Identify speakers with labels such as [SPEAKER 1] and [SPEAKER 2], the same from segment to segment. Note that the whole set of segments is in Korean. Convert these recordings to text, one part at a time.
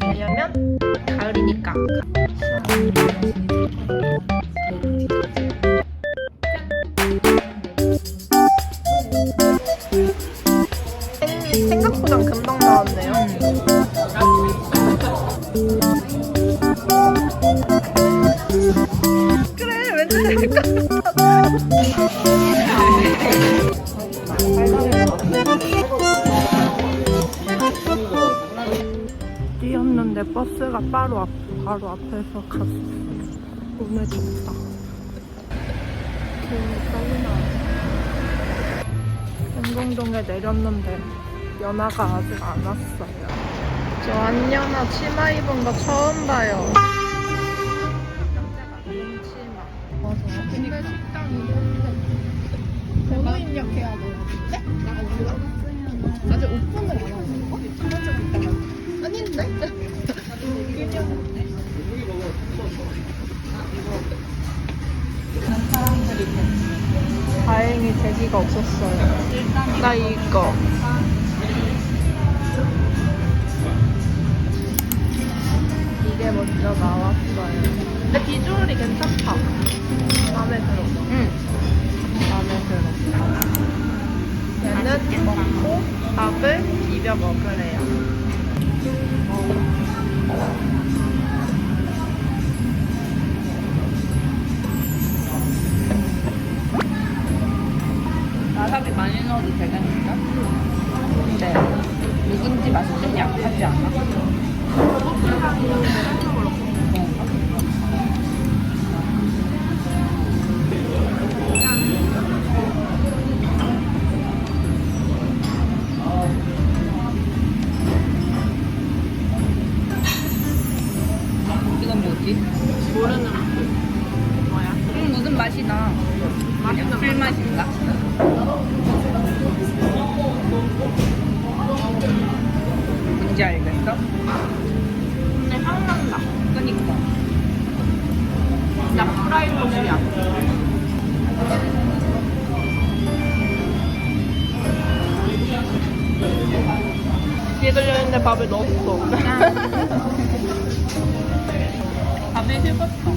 [SPEAKER 1] 왜냐면 가을이니까. 버스가 바로 앞, 바로 앞에서 갔어. 오늘 덥다. 기운이 떨리나. 행궁동에 내렸는데 연아가 아직 안 왔어요. 저 안연아 치마 입은 거 처음 봐요. 대기가 없었어요. 나 이거. 이게 먼저 나왔어요. 근데 비주얼이 괜찮다. 마음에 들어. 응. 마음에 들어. 얘는 먹고 밥을 비벼 먹으래요.
[SPEAKER 2] 와 많이 넣어도 되겠는가?
[SPEAKER 1] 네.
[SPEAKER 2] 묵은지 맛이 좀 약하지 않아? 뭔지 알겠어?
[SPEAKER 1] 근데 향 난다.
[SPEAKER 2] 그니까.
[SPEAKER 1] 나 프라이버지야. 뒤에 들려있는데 밥을 넣었어.
[SPEAKER 2] 밥이 식었어.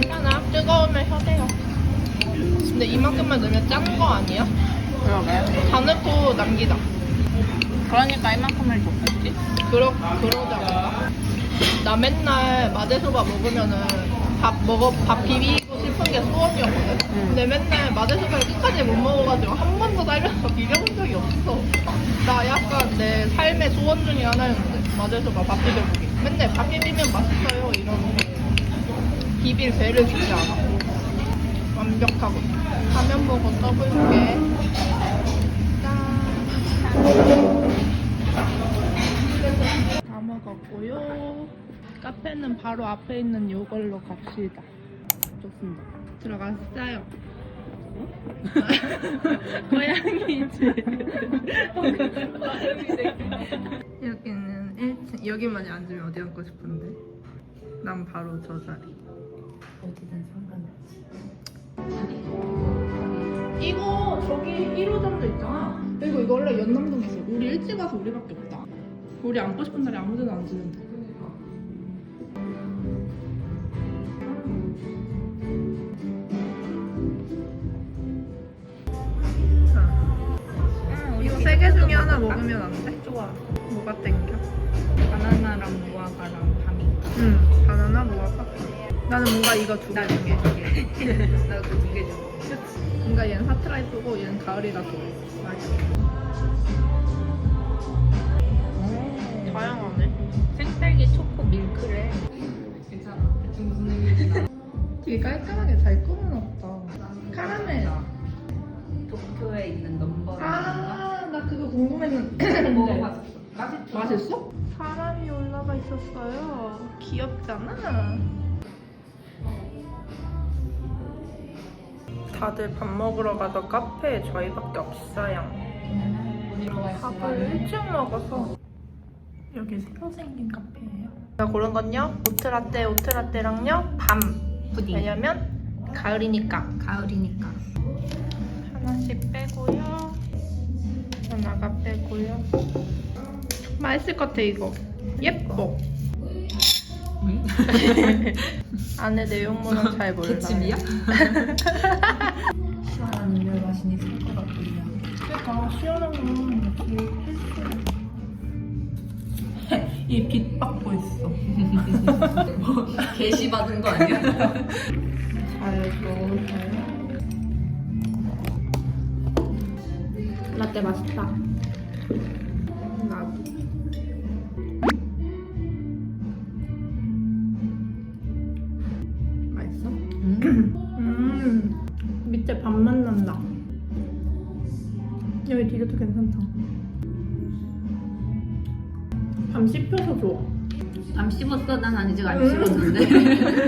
[SPEAKER 1] 괜찮아. 뜨거우면 혀대요. 근데 이만큼만 넣으면 짠 거 아니야?
[SPEAKER 2] 그러게.
[SPEAKER 1] 다 넣고 남기다.
[SPEAKER 2] 그러니까 이만큼을 줬겠지?
[SPEAKER 1] 그러, 않을까? 나 맨날 마대소바 먹으면은 밥 먹어, 밥 비비고 싶은 게 소원이었거든? 근데 맨날 마대소바를 끝까지 못 먹어가지고 한 번도 달려서 비벼본 적이 없어. 나 약간 내 삶의 소원 중에 하나였는데, 마대소바 밥 비벼보기. 맨날 밥 비비면 맛있어요, 이러는데. 비빌 배를 주지 않아. 완벽하고. 화면 보고 떠볼게. 다 먹었고요. 카페는 바로 앞에 있는 이걸로 갑시다. 좋습니다. 들어갔어요. 고양이지. 여기는 1층. 여기만 앉으면 어디 앉고 싶은데? 난 바로 저 자리.
[SPEAKER 2] 어디든 상관없지.
[SPEAKER 1] 이거 저기 1호점도 있잖아. 그리고 이거 원래 연남동에 있어. 우리 일찍 와서 우리밖에 없다. 우리 앉고 싶은 자리 아무 데나 앉으면 돼. 자, 이거 세 개 중에 하나 먹으면 안 돼?
[SPEAKER 2] 좋아.
[SPEAKER 1] 뭐가 땡겨?
[SPEAKER 2] 바나나랑 무화과랑 밤이.
[SPEAKER 1] 응, 바나나 무화과. 나는 뭔가 이거 두 개.
[SPEAKER 2] 개. 나도 두개 줘.
[SPEAKER 1] 그치. 뭔가 얘는 하트라이프고 얘는 가을이라 좋아.
[SPEAKER 2] 맞아.
[SPEAKER 1] 다양하네.
[SPEAKER 2] 생딸기 초코 밀크래. 괜찮아. 대충 무슨
[SPEAKER 1] 되게 깔끔하게 잘 꾸며놨다. 카라멜.
[SPEAKER 2] 도쿄에 있는 넘버랑
[SPEAKER 1] 아, 나 그거 궁금했는데.
[SPEAKER 2] 먹어봤어. 맛있어.
[SPEAKER 1] 맛있어? 사람이 올라가 있었어요. 귀엽잖아. 다들 밥 먹으러 가서 카페에 저희밖에 없어요. 밥을 일찍 먹어서 여기 새로 생긴 카페예요. 제가 고른 건요 오트라떼 오트라떼랑요 밤
[SPEAKER 2] 푸딩.
[SPEAKER 1] 왜냐면 가을이니까
[SPEAKER 2] 가을이니까.
[SPEAKER 1] 하나씩 빼고요. 하나가 빼고요. 맛있을 것 같아 이거. 예뻐. 안에 내용물은 잘 몰라.
[SPEAKER 2] 개집이야? 시원한 음료 마시니
[SPEAKER 1] 이빛 받고 있어.
[SPEAKER 2] 게시 받은 거 아니야?
[SPEAKER 1] 잘했어. 라떼 맛있다. 밤
[SPEAKER 2] 씹었어? 난 아직 안
[SPEAKER 1] 음.
[SPEAKER 2] 씹었는데.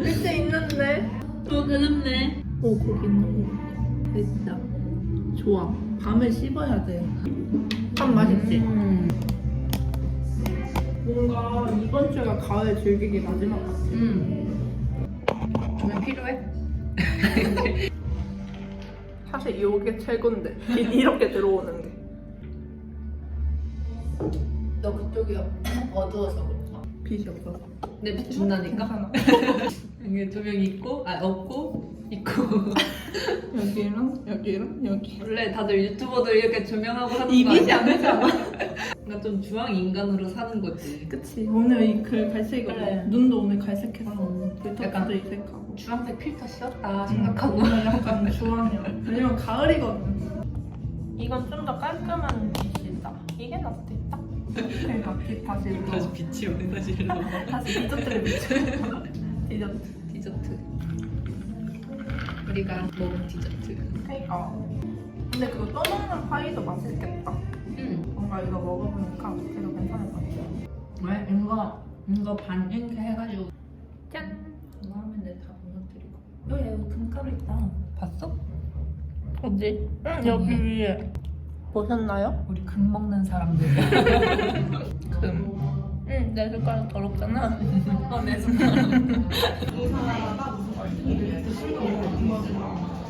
[SPEAKER 1] 밑에 있는데.
[SPEAKER 2] 또 그렇네.
[SPEAKER 1] 오, 거기 있는 거.
[SPEAKER 2] 됐다.
[SPEAKER 1] 좋아. 밤에 씹어야 돼. 밥 맛있지?
[SPEAKER 2] 음.
[SPEAKER 1] 뭔가 이번 주가 가을 즐기기 마지막 같아.
[SPEAKER 2] 음. 조명 필요해?
[SPEAKER 1] 사실 이게 최고인데. 빛 이렇게 들어오는 게.
[SPEAKER 2] 너 그쪽이 어두워서 그런가?
[SPEAKER 1] 빛이 없어서.
[SPEAKER 2] 내빛 준다니까?
[SPEAKER 1] 괜찮아.
[SPEAKER 2] 여기 조명 있고, 아 없고, 있고.
[SPEAKER 1] 여기랑 여기랑 여기.
[SPEAKER 2] 원래 다들 유튜버들 이렇게 조명하고 하는
[SPEAKER 1] 이
[SPEAKER 2] 거
[SPEAKER 1] 빛이
[SPEAKER 2] 아니야?
[SPEAKER 1] 안 되잖아.
[SPEAKER 2] 그러니까 좀 주황 인간으로 사는 거지.
[SPEAKER 1] 그치. 오늘 이그 갈색이거든.
[SPEAKER 2] 그래.
[SPEAKER 1] 눈도 오늘 갈색해서 불터도
[SPEAKER 2] 약간
[SPEAKER 1] 이색하고.
[SPEAKER 2] 주황색 필터 씌웠다
[SPEAKER 1] 생각하고
[SPEAKER 2] 생각하고.
[SPEAKER 1] 오늘 약간 주황이야. 왜냐면 가을이거든. 이건 좀 더 깔끔한 빛이다. 이게 낫겠다. 그러니까 빛 다시 또
[SPEAKER 2] 빛이 오는 사실은.
[SPEAKER 1] 다시 디저트를 비춰. 디저트.
[SPEAKER 2] 디저트. 우리가 먹은 디저트.
[SPEAKER 1] 그러니까. 근데 그거 떠먹는 파이도 맛있겠다.
[SPEAKER 2] 응.
[SPEAKER 1] 뭔가 이거 먹어보니까 되게 괜찮을 것 같아.
[SPEAKER 2] 왜 이거 이거 반 이렇게 해가지고
[SPEAKER 1] 짠.
[SPEAKER 2] 이거 하면 내다 무너뜨리고. 여기 여기 금가루 있다. 봤어?
[SPEAKER 1] 어디? 응, 여기 위에. 보셨나요?
[SPEAKER 2] 우리 금 먹는 사람들.
[SPEAKER 1] 금. 응, 내 숟가락 더럽잖아.
[SPEAKER 2] 어내 손가락.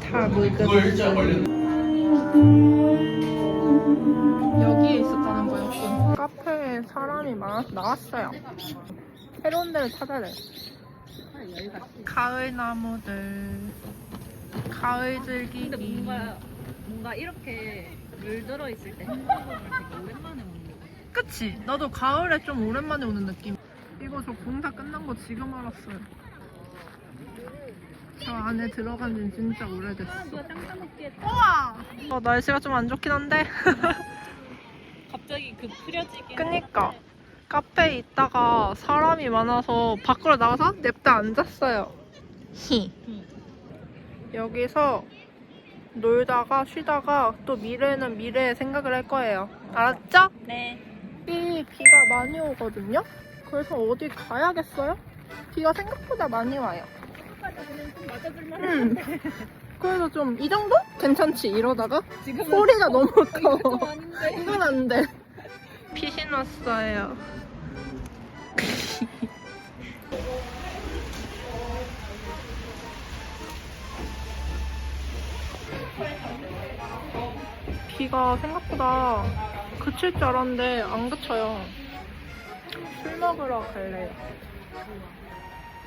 [SPEAKER 1] 다 묽은. 여기에 있었다는 거였군. 카페에 사람이 많아서 나왔어요. 새로운 데를 찾아야 돼. 가을 나무들. 가을 즐기기.
[SPEAKER 2] 근데 뭔가 뭔가 이렇게 물 들어 있을 때 행복을 되게 오랜만에 먹는 거.
[SPEAKER 1] 그치? 나도 가을에 좀 오랜만에 오는 느낌. 이거 저 공사 끝난 거 지금 알았어요. 저 안에 들어간 지 진짜 오래됐어.
[SPEAKER 2] 짱짱 먹기에
[SPEAKER 1] 우와! 어, 날씨가 좀 안 좋긴 한데.
[SPEAKER 2] 갑자기 그 흐려지게.
[SPEAKER 1] 그니까. 카페에 있다가 사람이 많아서 밖으로 나가서 냅다 앉았어요. 히. 여기서 놀다가 쉬다가 또 미래는 미래의 생각을 할 거예요. 알았죠?
[SPEAKER 2] 네.
[SPEAKER 1] 이 비가 많이 오거든요. 그래서 어디 가야겠어요? 비가 생각보다 많이 와요. 음. 그래서 좀 이 정도? 괜찮지 이러다가 소리가 너무 커. 이건 안 돼. 빛이 났어요. 비가 생각보다 그칠 줄 알았는데 안 그쳐요. 술 먹으러 갈래요.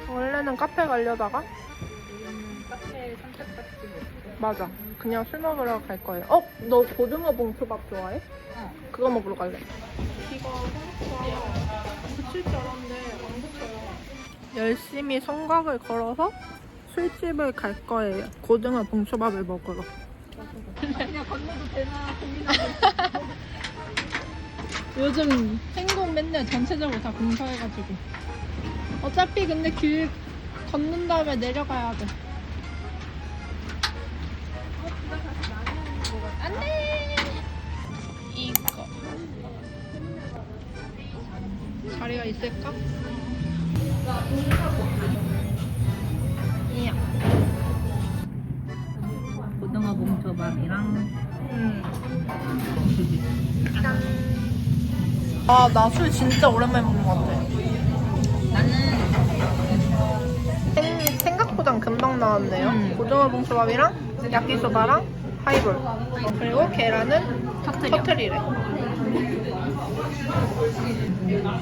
[SPEAKER 1] 원래는 카페 가려다가
[SPEAKER 2] 카페 못해.
[SPEAKER 1] 맞아. 그냥 술 먹으러 갈 거예요. 어? 너 고등어 봉초밥 좋아해?
[SPEAKER 2] 어.
[SPEAKER 1] 그거 먹으러 갈래. 비가 생각보다 그칠 줄 알았는데 안 그쳐요. 열심히 성곽을 걸어서 술집을 갈 거예요. 고등어 봉초밥을 먹으러.
[SPEAKER 2] 그냥 건너도 되나
[SPEAKER 1] 요즘 행동 맨날 전체적으로 다 공사해가지고. 어차피 근데 길 걷는 다음에 내려가야 돼. 안 돼! 이거. 자리가 있을까? 이야.
[SPEAKER 2] 고등어 봉초밥이랑
[SPEAKER 1] 음. 아, 나 술 진짜 오랜만에 먹는 것 같아.
[SPEAKER 2] 나는
[SPEAKER 1] 생, 생각보단 금방 나왔네요.
[SPEAKER 2] 음.
[SPEAKER 1] 고등어 붕초밥이랑 야끼소바랑 하이볼 그리고 계란은
[SPEAKER 2] 터트려.
[SPEAKER 1] 터트리래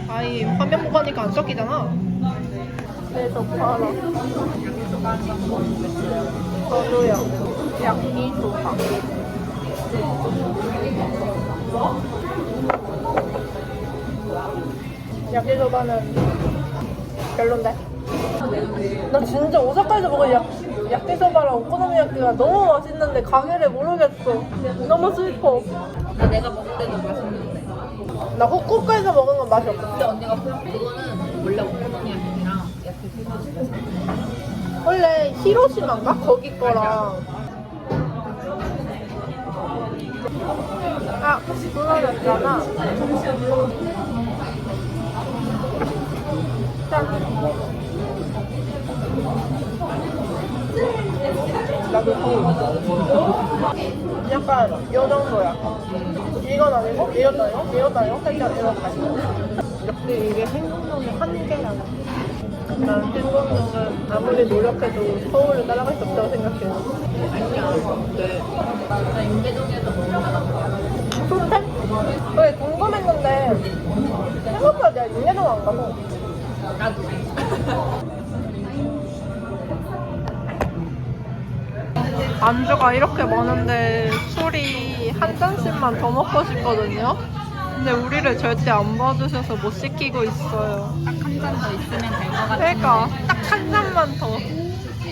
[SPEAKER 1] 아이 화면 보니까 안 섞이잖아 그래서 팔아 저도요 야끼소바 야끼소바는 별론데? 나 진짜 오사카에서 먹은 야, 야끼소바랑 오코노미야끼가 너무 맛있는데 가게를 모르겠어. 너무 슬퍼.
[SPEAKER 2] 나 내가 먹을 때도 맛있는데.
[SPEAKER 1] 나 후쿠오카에서 먹은 건 맛이 없어.
[SPEAKER 2] 근데 언니가 그거는 원래 오코노미야끼랑 야끼소바
[SPEAKER 1] 원래 히로시마인가? 거기 거랑 아짠 나도 그 약간 요 정도야. 이건 아니고 이것도 아니고 이것도 아니고 살짝 이렇게. 역시 이게 행동의 한계야. 난 생각보는 아무리 노력해도 서울을 따라갈 수 없다고 생각해.
[SPEAKER 2] 나 윤계동에서 먹는
[SPEAKER 1] 소태? 왜 궁금했는데 생각보다 내가 윤계동 안 가서
[SPEAKER 2] 나도.
[SPEAKER 1] 안주가 이렇게 많은데 술이 한 잔씩만 더 먹고 싶거든요. 근데 우리를 절대 안 봐주셔서 못 시키고 있어요.
[SPEAKER 2] 딱 한 잔 더 있으면 될 것 같은데.
[SPEAKER 1] 그러니까 딱 한 잔만 더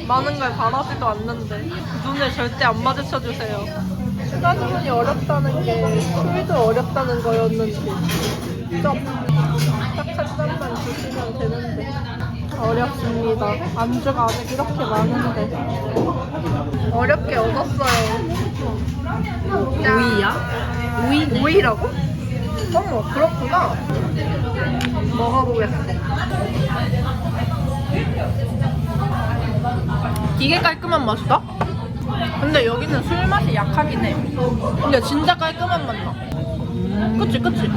[SPEAKER 1] 많은 걸 바라지도 않는데 눈을 절대 안 마주쳐 주세요. 추가 주문이 어렵다는 게 술도 어렵다는 거였는 데 딱한 잔만 주시면 되는데 어렵습니다. 안주가 아직 이렇게 많은데 어렵게 얻었어요.
[SPEAKER 2] 오이야? 오이네.
[SPEAKER 1] 오이라고? 어머 그렇구나. 먹어보겠어. 이게 깔끔한 맛이다? 근데 여기는 술 맛이 약하긴 해. 근데 진짜 깔끔한 맛 나. 그치 그치.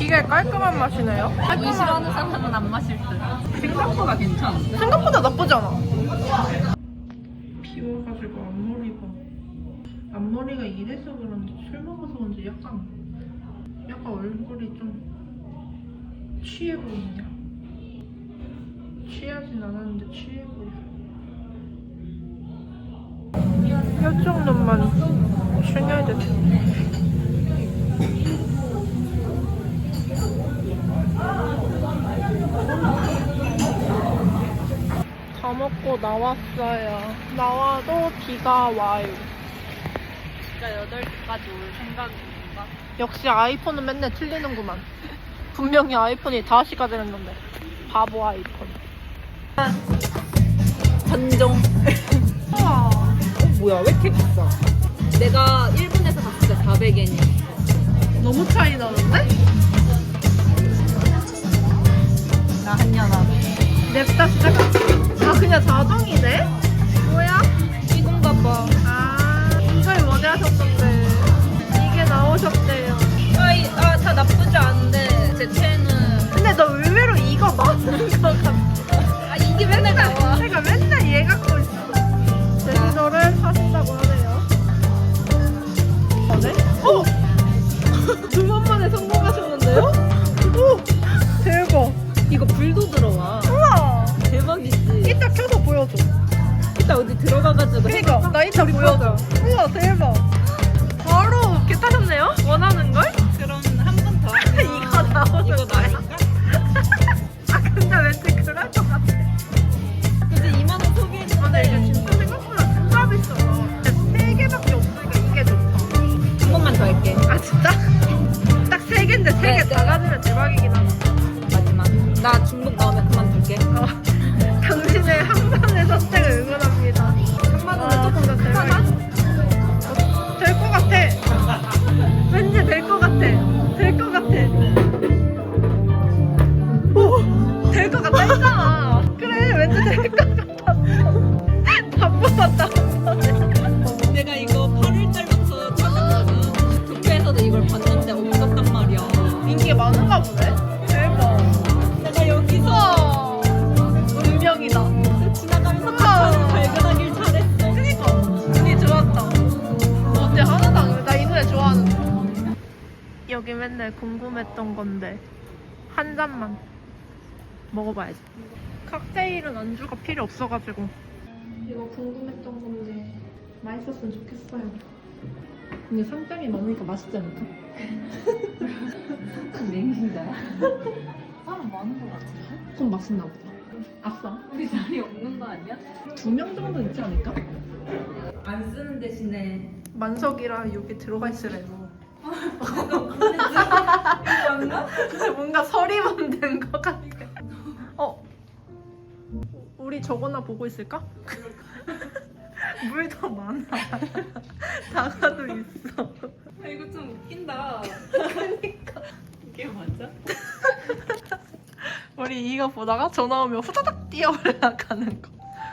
[SPEAKER 1] 되게 깔끔한 맛이네요. 깔끔한.
[SPEAKER 2] 싫어하는 사람은 안 마실 듯. 생각보다 괜찮은데?
[SPEAKER 1] 생각보다 나쁘지 않아. 비워가지고 앞머리가 앞머리가 이래서 그런지 술 먹어서 그런지 약간 약간 얼굴이 좀 취해 보이냐? 취하진 않았는데 취해 보여. 몇 정도만 충혈 됐어. 다 먹고 나왔어요. 나와도 비가 와요.
[SPEAKER 2] 진짜 8시까지 올 생각인가?
[SPEAKER 1] 역시 아이폰은 맨날 틀리는구만. 분명히 아이폰이 5시까지 했는데. 바보 아이폰.
[SPEAKER 2] 전종.
[SPEAKER 1] 우와.
[SPEAKER 2] 어, 뭐야, 왜 이렇게 비싸? 내가 일본에서 봤을 때 400엔이야.
[SPEAKER 1] 너무 차이 나는데?
[SPEAKER 2] 나 한년아.
[SPEAKER 1] 냅다 시작. 아, 그냥 자동이네? 뭐야?
[SPEAKER 2] 이건가 봐.
[SPEAKER 1] 아, 이걸 원하셨던데. 이게 나오셨대
[SPEAKER 2] 맨날
[SPEAKER 1] 궁금했던 건데 한 잔만 먹어봐야지. 칵테일은 안주가 필요 없어가지고. 이거 궁금했던 건데 맛있었으면 좋겠어요. 근데 상점이 많으니까 맛있지 않을까?
[SPEAKER 2] 냉기다. 사람 많은 거 같은데?
[SPEAKER 1] 그럼 맛있나 보다. 아싸.
[SPEAKER 2] 우리 자리 없는 거 아니야?
[SPEAKER 1] 두 명 정도 있지 않을까?
[SPEAKER 2] 안 쓰는 대신에
[SPEAKER 1] 만석이랑 여기 들어가 있으래요.
[SPEAKER 2] 맞나?
[SPEAKER 1] 뭔가 서리만 된것 같아. 어? 우리 저거나 보고 있을까? 물 더 많아. 다가도 있어.
[SPEAKER 2] 아, 이거 좀 웃긴다.
[SPEAKER 1] 그러니까.
[SPEAKER 2] 이게 맞아?
[SPEAKER 1] 우리 이거 보다가 전화 오면 후다닥 뛰어 올라가는 거.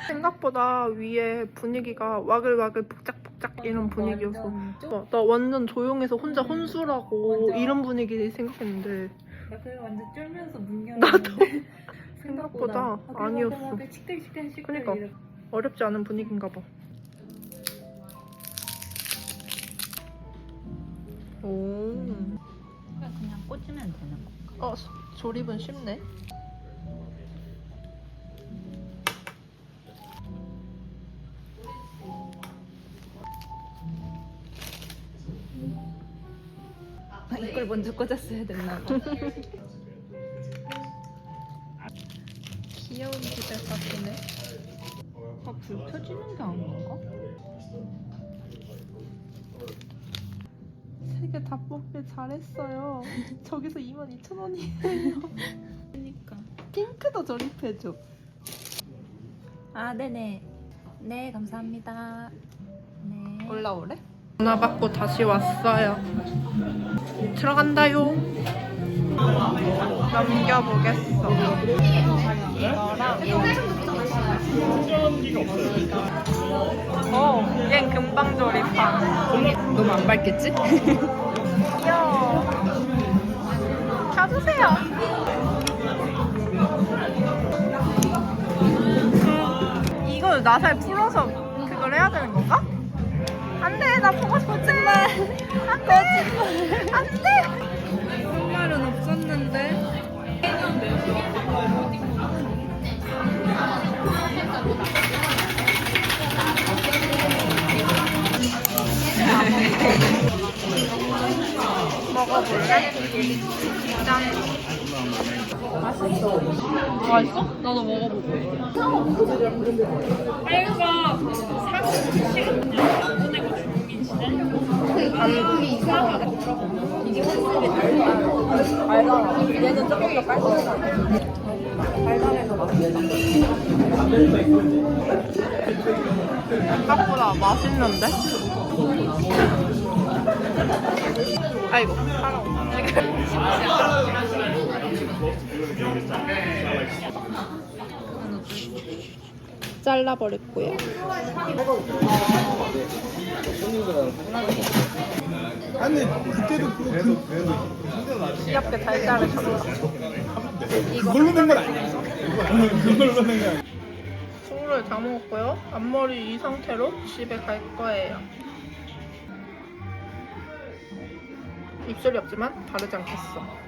[SPEAKER 1] 생각보다 위에 분위기가 와글와글 복작복작 이런 분위기여서 어, 나 완전 조용해서 혼자 혼술하고
[SPEAKER 2] 맞아.
[SPEAKER 1] 이런 분위기 생각했는데
[SPEAKER 2] 나 그래 완전 쫄면서 문
[SPEAKER 1] 나도
[SPEAKER 2] 열었는데
[SPEAKER 1] 생각보다 아니었어.
[SPEAKER 2] 시끌 시끌 시끌
[SPEAKER 1] 그러니까.
[SPEAKER 2] 이래.
[SPEAKER 1] 어렵지 않은 분위기인가 봐. 오.
[SPEAKER 2] 그냥 꽂으면 되는 거.
[SPEAKER 1] 어, 소- 조립은 쉽네.
[SPEAKER 2] 이걸 먼저 꽂았어야 됐나 봐.
[SPEAKER 1] 귀여운 집에 가시네.
[SPEAKER 2] 아, 불 켜지는 게 아닌가?
[SPEAKER 1] 세 개 다 뽑길 잘했어요. 저기서 22,000원이에요.
[SPEAKER 2] 그니까.
[SPEAKER 1] 핑크도 조립해줘.
[SPEAKER 2] 아, 네네. 네, 감사합니다. 네.
[SPEAKER 1] 올라오래? 전화 받고 다시 왔어요. 들어간다요. 넘겨보겠어. 어, 얜 금방 조립함.
[SPEAKER 2] 너무 안 밝겠지?
[SPEAKER 1] 귀여워. 켜주세요. 음, 이걸 나살 풀어서 그걸 해야 되는 건가? 안 돼, 나 보고 싶지만. 안 돼. 안 돼.
[SPEAKER 2] 한 말은 없었는데.
[SPEAKER 1] 먹어볼래? 짠. 맛있어. 맛있어? 나도 먹어볼게.
[SPEAKER 2] 빨가 40시간 그냥 보내고 주문인데.
[SPEAKER 1] 안 이상하게 이게 확실히 달다. 달다. 얘는 조금 더 깔끔하다. 달달해서 맛있다. 생각보다 맛있는데? 아이고, 사 랑. 잘라버렸고요.
[SPEAKER 3] 아니 그때도 그래도
[SPEAKER 1] 귀엽게 잘 자르셨다.
[SPEAKER 3] 그걸로 낸건 아니야. 그걸로 낸 거. 아니야.
[SPEAKER 1] 술을 다 먹었고요. 앞머리 이 상태로 집에 갈 거예요. 입술이 없지만 다르지 않겠어.